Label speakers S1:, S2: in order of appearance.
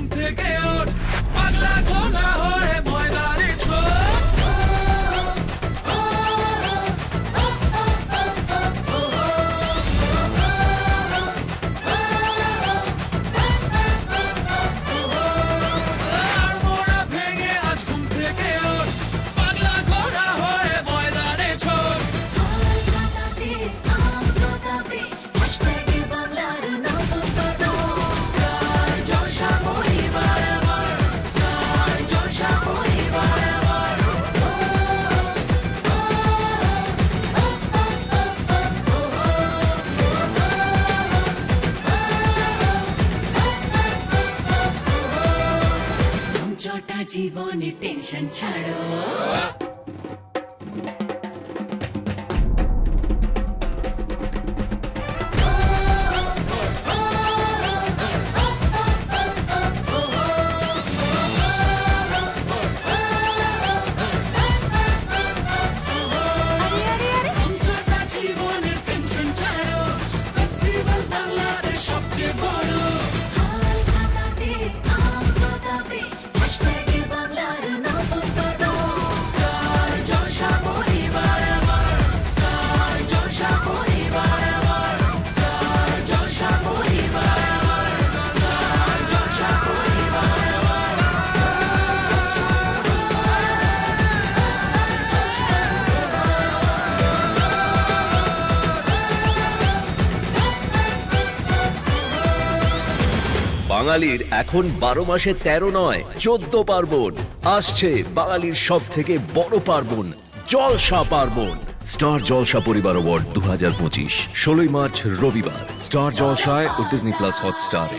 S1: ঘুম থেকে ওঠ। পাগলা কোনা হয়ে জটা জীবনে টেনশন ছাড়ো।
S2: বাঙালির এখন বারো মাসে তেরো নয়, চোদ্দ পার্বণ। আসছে বাঙালির সব থেকে বড় পার্বণ, জলসা পার্বণ। স্টার জলসা পরিবার অ্যাওয়ার্ড দু হাজার পঁচিশ, ষোলোই মার্চ রবিবার। স্টার জলসায় ও ডিজনি প্লাস হটস্টারে।